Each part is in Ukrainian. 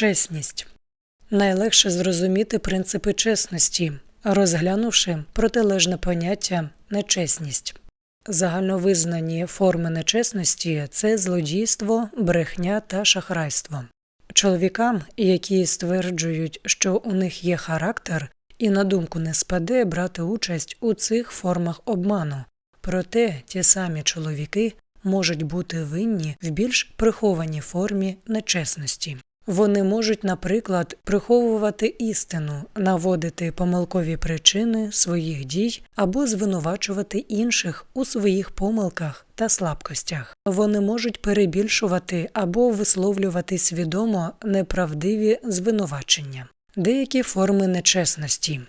Чесність найлегше зрозуміти принципи чесності, розглянувши протилежне поняття нечесність. Загальновизнані форми нечесності це злодійство, брехня та шахрайство. Чоловікам, які стверджують, що у них є характер, і на думку не спаде брати участь у цих формах обману. Проте ті самі чоловіки можуть бути винні в більш прихованій формі нечесності. Вони можуть, наприклад, приховувати істину, наводити помилкові причини своїх дій або звинувачувати інших у своїх помилках та слабкостях. Вони можуть перебільшувати або висловлювати свідомо неправдиві звинувачення. Деякі форми нечесності.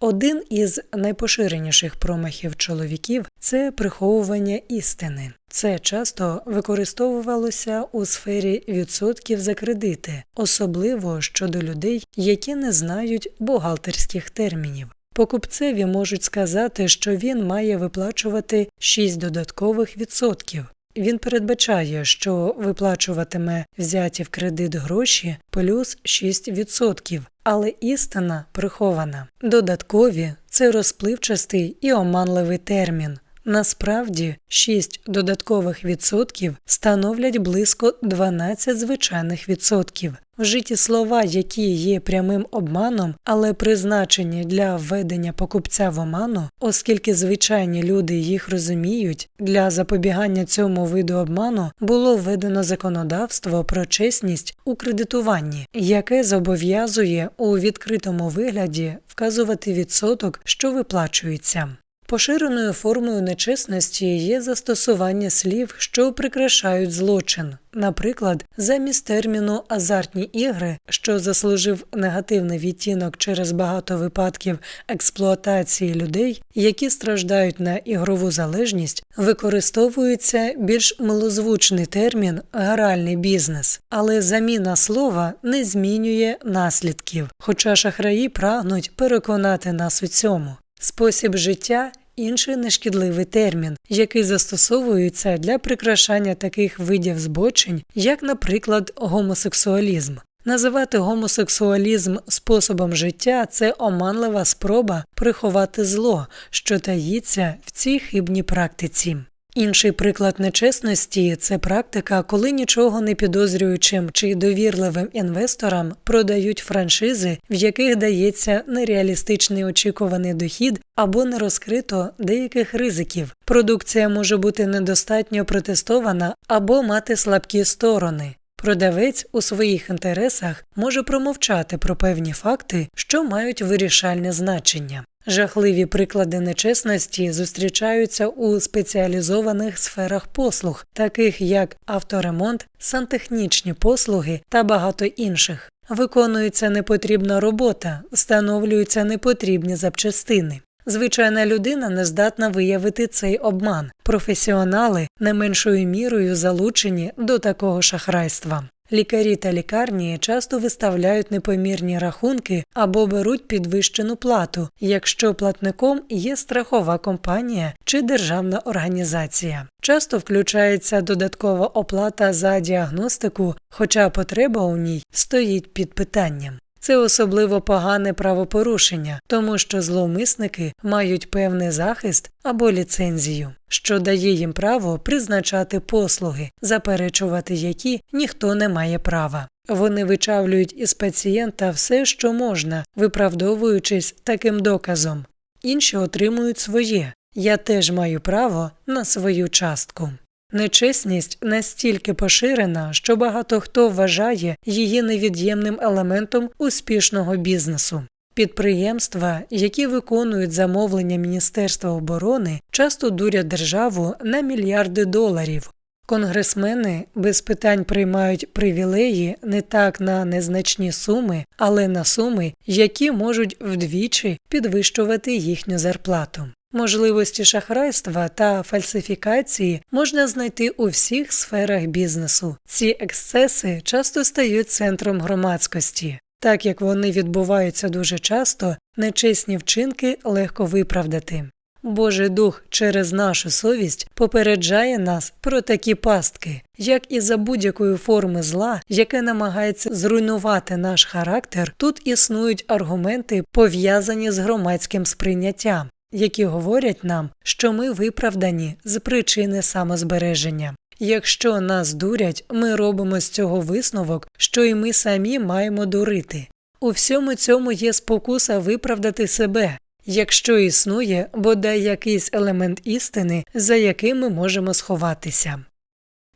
Один із найпоширеніших промахів чоловіків це приховування істини. Це часто використовувалося у сфері відсотків за кредити, особливо щодо людей, які не знають бухгалтерських термінів. Покупцеві можуть сказати, що він має виплачувати 6 додаткових відсотків. Він передбачає, що виплачуватиме взяті в кредит гроші плюс 6%, але істина прихована. Додаткові це розпливчастий і оманливий термін. Насправді 6 додаткових відсотків становлять близько 12 звичайних відсотків. Вжиті слова, які є прямим обманом, але призначені для введення покупця в оману, оскільки звичайні люди їх розуміють, для запобігання цьому виду обману було введено законодавство про чесність у кредитуванні, яке зобов'язує у відкритому вигляді вказувати відсоток, що виплачується. Поширеною формою нечесності є застосування слів, що прикрашають злочин. Наприклад, замість терміну азартні ігри, що заслужив негативний відтінок через багато випадків експлуатації людей, які страждають на ігрову залежність, використовується більш милозвучний термін гральний бізнес, але заміна слова не змінює наслідків, хоча шахраї прагнуть переконати нас у цьому. Спосіб життя інший нешкідливий термін, який застосовується для прикрашання таких видів збочень, як, наприклад, гомосексуалізм. Називати гомосексуалізм способом життя це оманлива спроба приховати зло, що таїться в цій хибній практиці. Інший приклад нечесності це практика, коли нічого не підозрюючим чи довірливим інвесторам продають франшизи, в яких дається нереалістичний очікуваний дохід або не розкрито деяких ризиків. Продукція може бути недостатньо протестована або мати слабкі сторони. Продавець у своїх інтересах може промовчати про певні факти, що мають вирішальне значення. Жахливі приклади нечесності зустрічаються у спеціалізованих сферах послуг, таких як авторемонт, сантехнічні послуги та багато інших. Виконується непотрібна робота, встановлюються непотрібні запчастини. Звичайна людина не здатна виявити цей обман. Професіонали не меншою мірою залучені до такого шахрайства. Лікарі та лікарні часто виставляють непомірні рахунки або беруть підвищену плату, якщо платником є страхова компанія чи державна організація. Часто включається додаткова оплата за діагностику, хоча потреба у ній стоїть під питанням. Це особливо погане правопорушення, тому що зловмисники мають певний захист або ліцензію, що дає їм право призначати послуги, заперечувати які ніхто не має права. Вони вичавлюють із пацієнта все, що можна, виправдовуючись таким доказом. Інші отримують своє. Я теж маю право на свою частку. Нечесність настільки поширена, що багато хто вважає її невід'ємним елементом успішного бізнесу. Підприємства, які виконують замовлення Міністерства оборони, часто дурять державу на мільярди доларів. Конгресмени без питань приймають привілеї не так на незначні суми, але на суми, які можуть вдвічі підвищувати їхню зарплату. Можливості шахрайства та фальсифікації можна знайти у всіх сферах бізнесу. Ці ексцеси часто стають центром громадськості. Так як вони відбуваються дуже часто, нечесні вчинки легко виправдати. Божий Дух через нашу совість попереджає нас про такі пастки, як і за будь-якої форми зла, яке намагається зруйнувати наш характер, тут існують аргументи, пов'язані з громадським сприйняттям, які говорять нам, що ми виправдані з причини самозбереження. Якщо нас дурять, ми робимо з цього висновок, що і ми самі маємо дурити. У всьому цьому є спокуса виправдати себе, якщо існує бодай якийсь елемент істини, за яким ми можемо сховатися.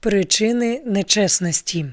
Причини нечесності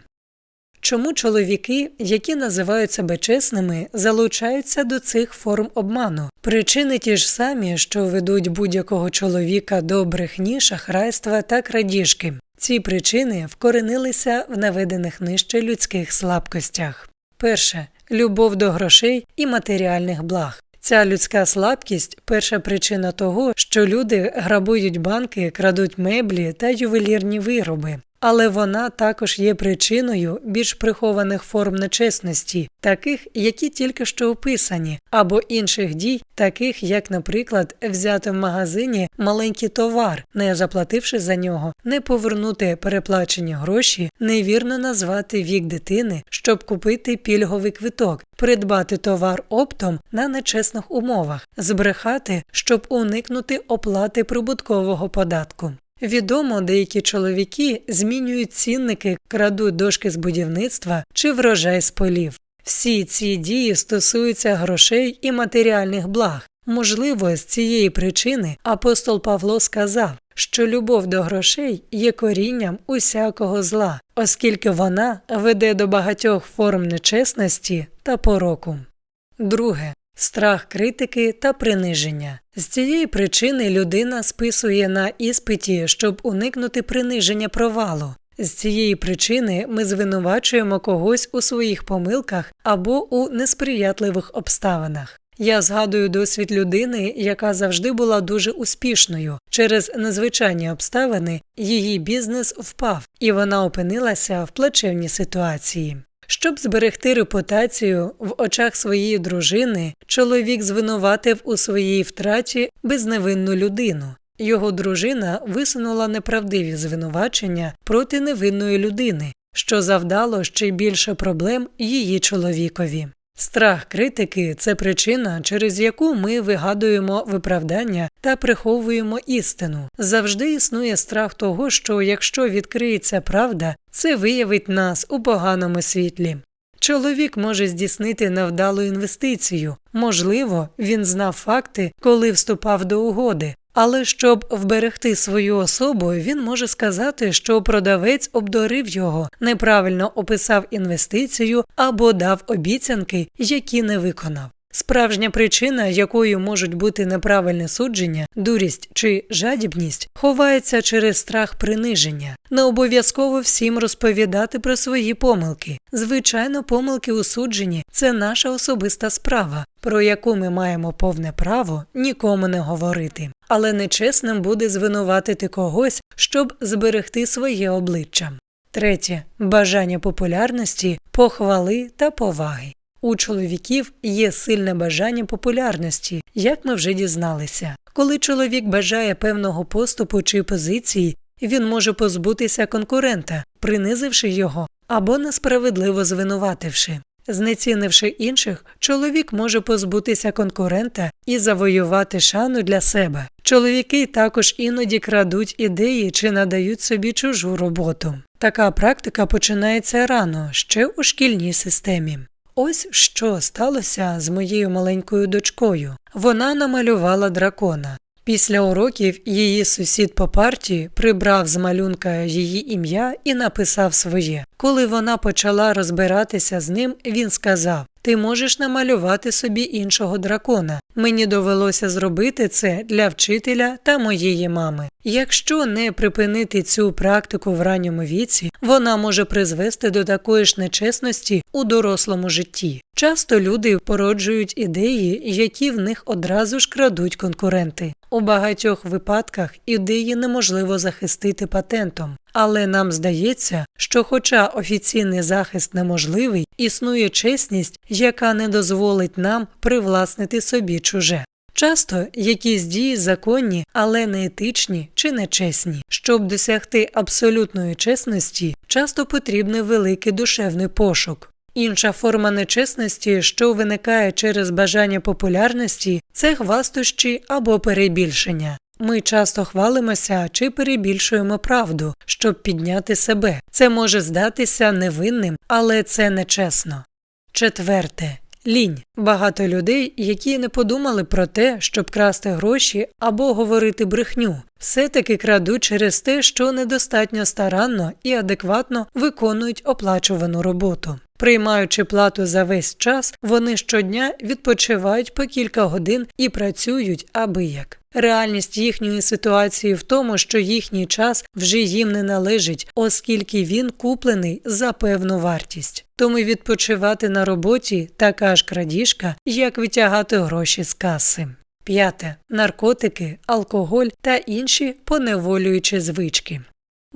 Чому чоловіки, які називають себе чесними, залучаються до цих форм обману? Причини ті ж самі, що ведуть будь-якого чоловіка до брехні, шахрайства та крадіжки. Ці причини вкоренилися в наведених нижче людських слабкостях. Перше любов до грошей і матеріальних благ. Ця людська слабкість перша причина того, що люди грабують банки, крадуть меблі та ювелірні вироби. Але вона також є причиною більш прихованих форм нечесності, таких, які тільки що описані, або інших дій, таких як, наприклад, взяти в магазині маленький товар, не заплативши за нього, не повернути переплачені гроші, невірно назвати вік дитини, щоб купити пільговий квиток, придбати товар оптом на нечесних умовах, збрехати, щоб уникнути оплати прибуткового податку. Відомо, деякі чоловіки змінюють цінники, крадуть дошки з будівництва чи врожай з полів. Всі ці дії стосуються грошей і матеріальних благ. Можливо, з цієї причини апостол Павло сказав, що любов до грошей є корінням усякого зла, оскільки вона веде до багатьох форм нечесності та пороку. Друге страх критики та приниження. З цієї причини людина списує на іспиті, щоб уникнути приниження провалу. З цієї причини ми звинувачуємо когось у своїх помилках або у несприятливих обставинах. Я згадую досвід людини, яка завжди була дуже успішною. Через незвичайні обставини її бізнес впав, і вона опинилася в плачевній ситуації. Щоб зберегти репутацію в очах своєї дружини, чоловік звинуватив у своїй втраті безневинну людину. Його дружина висунула неправдиві звинувачення проти невинної людини, що завдало ще більше проблем її чоловікові. Страх критики це причина, через яку ми вигадуємо виправдання та приховуємо істину. Завжди існує страх того, що якщо відкриється правда, це виявить нас у поганому світлі. Чоловік може здійснити невдалу інвестицію, можливо, він знав факти, коли вступав до угоди, але щоб вберегти свою особу, він може сказати, що продавець обдурив його, неправильно описав інвестицію або дав обіцянки, які не виконав. Справжня причина, якою можуть бути неправильне судження, дурість чи жадібність, ховається через страх приниження. Не обов'язково всім розповідати про свої помилки. Звичайно, помилки у судженні це наша особиста справа, про яку ми маємо повне право нікому не говорити. Але нечесним буде звинуватити когось, щоб зберегти своє обличчя. Третє бажання популярності, похвали та поваги. У чоловіків є сильне бажання популярності, як ми вже дізналися. Коли чоловік бажає певного поступу чи позиції, він може позбутися конкурента, принизивши його або несправедливо звинувативши. Знецінивши інших, чоловік може позбутися конкурента і завоювати шану для себе. Чоловіки також іноді крадуть ідеї чи надають собі чужу роботу. Така практика починається рано, ще у шкільній системі. Ось що сталося з моєю маленькою дочкою. Вона намалювала дракона. Після уроків її сусід по партії прибрав з малюнка її ім'я і написав своє. Коли вона почала розбиратися з ним, він сказав: Ти можеш намалювати собі іншого дракона. Мені довелося зробити це для вчителя та моєї мами. Якщо не припинити цю практику в ранньому віці, вона може призвести до такої ж нечесності у дорослому житті. Часто люди породжують ідеї, які в них одразу ж крадуть конкуренти. У багатьох випадках ідеї неможливо захистити патентом, але нам здається, що, хоча офіційний захист неможливий, існує чесність, яка не дозволить нам привласнити собі чуже. Часто якісь дії законні, але не етичні чи нечесні. Щоб досягти абсолютної чесності, часто потрібний великий душевний пошук. Інша форма нечесності, що виникає через бажання популярності, це хвастощі або перебільшення. Ми часто хвалимося чи перебільшуємо правду, щоб підняти себе. Це може здатися невинним, але це нечесно. Четверте. Лінь. Багато людей, які не подумали про те, щоб красти гроші або говорити брехню, все-таки крадуть через те, що недостатньо старанно і адекватно виконують оплачувану роботу. Приймаючи плату за весь час, вони щодня відпочивають по кілька годин і працюють аби як. Реальність їхньої ситуації в тому, що їхній час вже їм не належить, оскільки він куплений за певну вартість. Тому відпочивати на роботі така ж крадіжка, як витягати гроші з каси. П'яте наркотики, алкоголь та інші поневолюючі звички.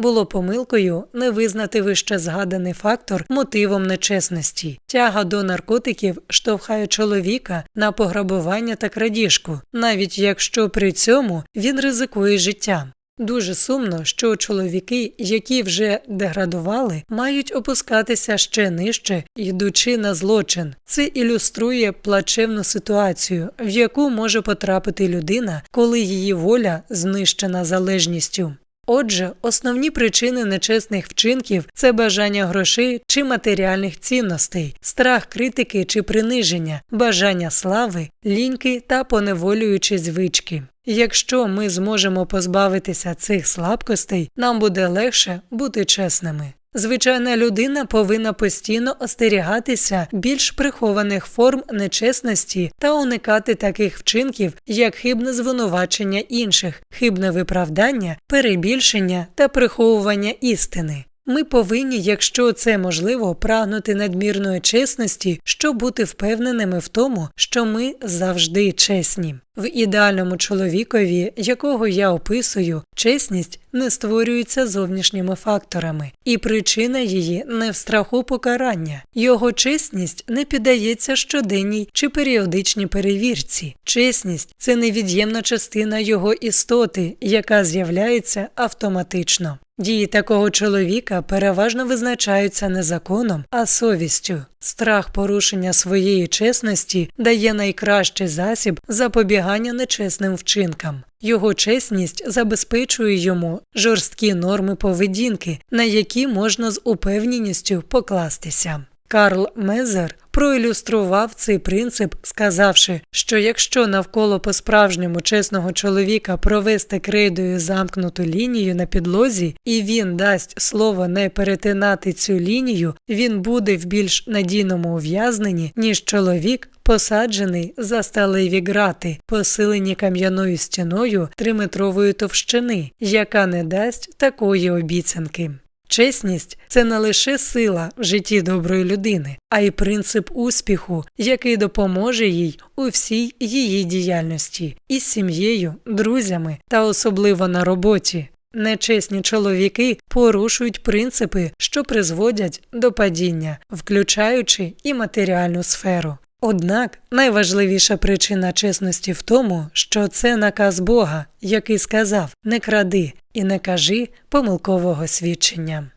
Було помилкою не визнати вище згаданий фактор мотивом нечесності. Тяга до наркотиків штовхає чоловіка на пограбування та крадіжку, навіть якщо при цьому він ризикує життям. Дуже сумно, що чоловіки, які вже деградували, мають опускатися ще нижче, йдучи на злочин. Це ілюструє плачевну ситуацію, в яку може потрапити людина, коли її воля знищена залежністю. Отже, основні причини нечесних вчинків це бажання грошей чи матеріальних цінностей, страх критики чи приниження, бажання слави, ліньки та поневолюючі звички. Якщо ми зможемо позбавитися цих слабкостей, нам буде легше бути чесними. Звичайна людина повинна постійно остерігатися більш прихованих форм нечесності та уникати таких вчинків, як хибне звинувачення інших, хибне виправдання, перебільшення та приховування істини. Ми повинні, якщо це можливо, прагнути надмірної чесності, щоб бути впевненими в тому, що ми завжди чесні. В ідеальному чоловікові, якого я описую, чесність не створюється зовнішніми факторами, і причина її не в страху покарання. Його чесність не піддається щоденній чи періодичній перевірці. Чесність це невід'ємна частина його істоти, яка з'являється автоматично. Дії такого чоловіка переважно визначаються не законом, а совістю. Страх порушення своєї чесності дає найкращий засіб запобігання нечесним вчинкам. Його чесність забезпечує йому жорсткі норми поведінки, на які можна з упевненістю покластися. Карл Мезер проілюстрував цей принцип, сказавши, що якщо навколо по-справжньому чесного чоловіка провести крейдою замкнуту лінію на підлозі, і він дасть слово не перетинати цю лінію, він буде в більш надійному ув'язненні, ніж чоловік. Посаджений за сталеві грати, посилені кам'яною стіною триметрової товщини, яка не дасть такої обіцянки. Чесність це не лише сила в житті доброї людини, а й принцип успіху, який допоможе їй у всій її діяльності із сім'єю, друзями та особливо на роботі. Нечесні чоловіки порушують принципи, що призводять до падіння, включаючи і матеріальну сферу. Однак найважливіша причина чесності в тому, що це наказ Бога, який сказав не кради і не кажи помилкового свідчення.